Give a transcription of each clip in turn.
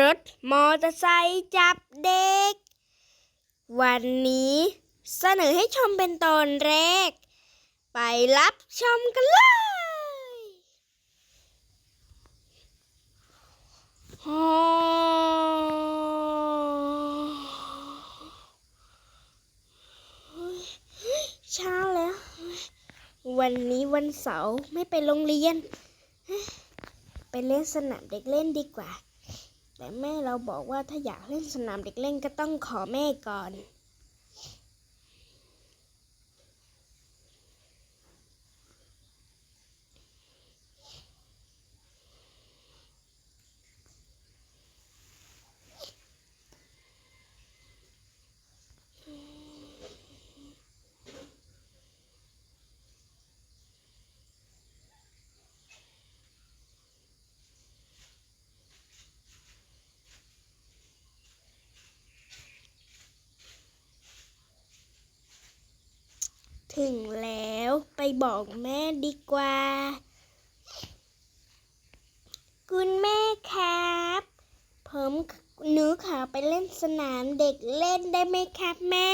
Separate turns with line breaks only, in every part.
รถมอเตอร์ไซค์จับเด็ก วันนี้เสนอให้ชมเป็นตอนแรก ไปรับชมกันเลยฮอเช้าแล้ว วันนี้วันเสาร์ไม่ไปโรงเรียน ไปเล่นสนามเด็กเล่นดีกว่า แต่แม่เราบอกว่าถ้าอยากเล่นสนามเด็กเล่นก็ต้องขอแม่ก่อน ถึงแล้วไปบอกแม่ดีกว่า คุณแม่ครับ ผมหนูขอไปเล่นสนามเด็กเล่นได้ไหมครับแม่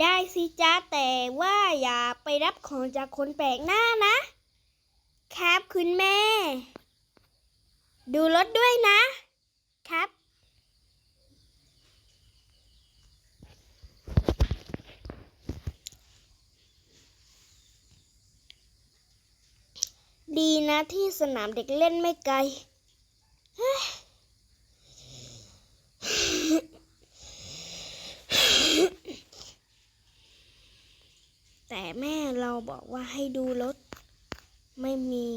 ได้สิจ้าแต่ว่าอย่าไปรับของจากคนแปลกหน้านะ ครับคุณแม่ ดูรถด้วยนะ ครับ ดีนะที่สนามเด็กเล่นไม่ไกล แต่แม่เราบอกว่าให้ดูรถ ไม่มี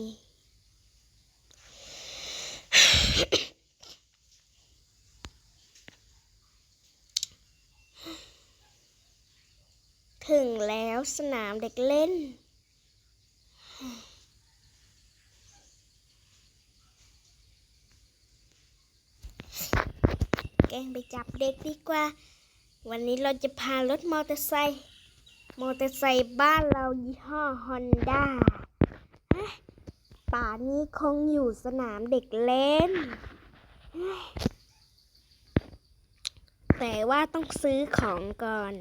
ถึงแล้วสนามเด็กเล่น ล้งไปจับเด็กดีกว่า วันนี้เราจะพารถมอเตอร์ไซค์มอเตอร์ไซค์บ้านเรายี่ห้อฮอนด้าป่านี้คงอยู่สนามเด็กเล่น แต่ว่าต้องซื้อของก่อน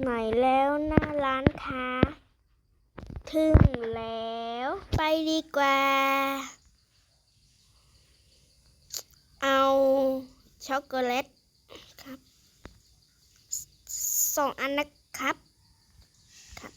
ไหนแล้วหน้าร้านค้า ถึงแล้วไปดีกว่า ช็อกโกแลตครับสองอันนะครับครับ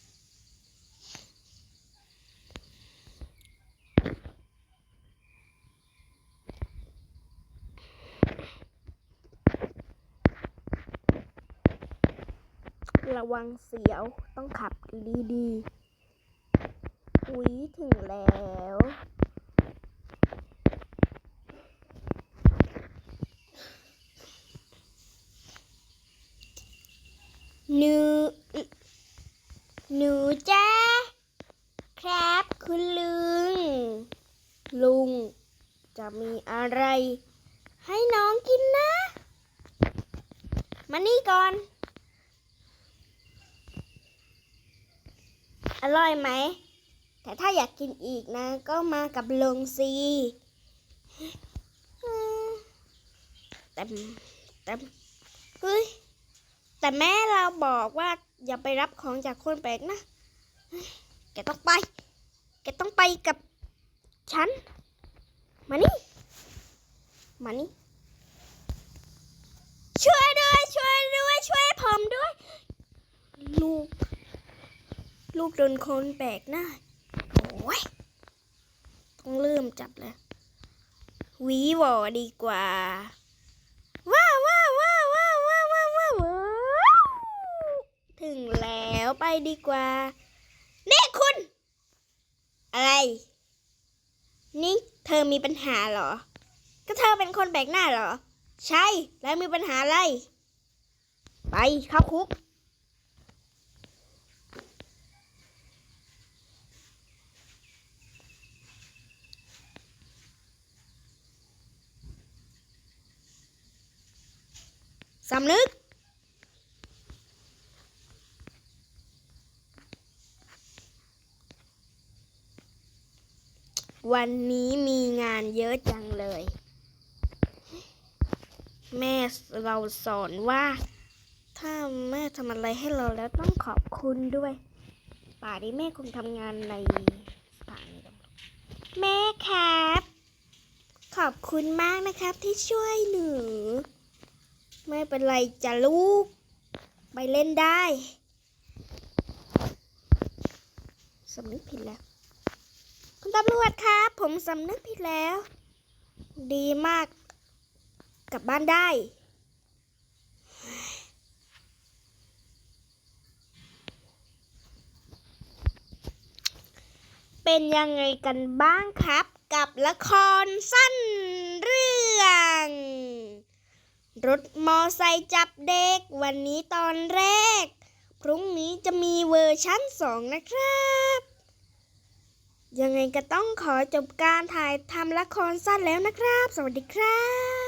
ระวังเสียวต้องขับดีๆ อุ้ยถึงแล้ว หนูหนูจ้าครับคุณลุง ลุง จะมีอะไร ให้น้องกินนะ มานี่ก่อน อร่อยไหม แต่ถ้าอยากกินอีกนะ ก็มากับลุงสิอืมแต่แต่เฮ้ย แต่แม่เราบอกว่าอย่าไปรับของจากคนแปลกหนะเฮ้ยแกต้องไป แกต้องไปกับฉัน มานี่ มานี่ ช่วยด้วย ช่วยด้วย ช่วยผมด้วย ลูก ลูกโดนคนแปลกหน้า โอ้ย ต้องเริ่มจับแล้ววีวอดีกว่า แล้วไปดีกว่า นี่คุณ อะไร นี่เธอมีปัญหาเหรอ ก็เธอเป็นคนแปลกหน้าเหรอ ใช่ แล้วมีปัญหาอะไร ไปเข้าคุก สำนึก วันนี้มีงานเยอะจังเลย แม่เราสอนว่า ถ้าแม่ทำอะไรให้เราแล้วต้องขอบคุณด้วย ป่านี้แม่คงทำงานในสถานีตำรวจแม่ครับ ขอบคุณมากนะครับที่ช่วยหนู ไม่เป็นไรจะลูก ไปเล่นได้สำนึกผิดแล้ว คุณตำรวจครับ ผมสำนึกผิดแล้ว ดีมากกลับบ้านได้ เป็นยังไงกันบ้างครับ กับละครสั้นเรื่อง รถมอไซค์จับเด็ก วันนี้ตอนแรก พรุ่งนี้จะมีเวอร์ชั่นสองนะครับ ยังไงก็ต้องขอจบการถ่ายทำละครสั้นแล้วนะครับ สวัสดีครับ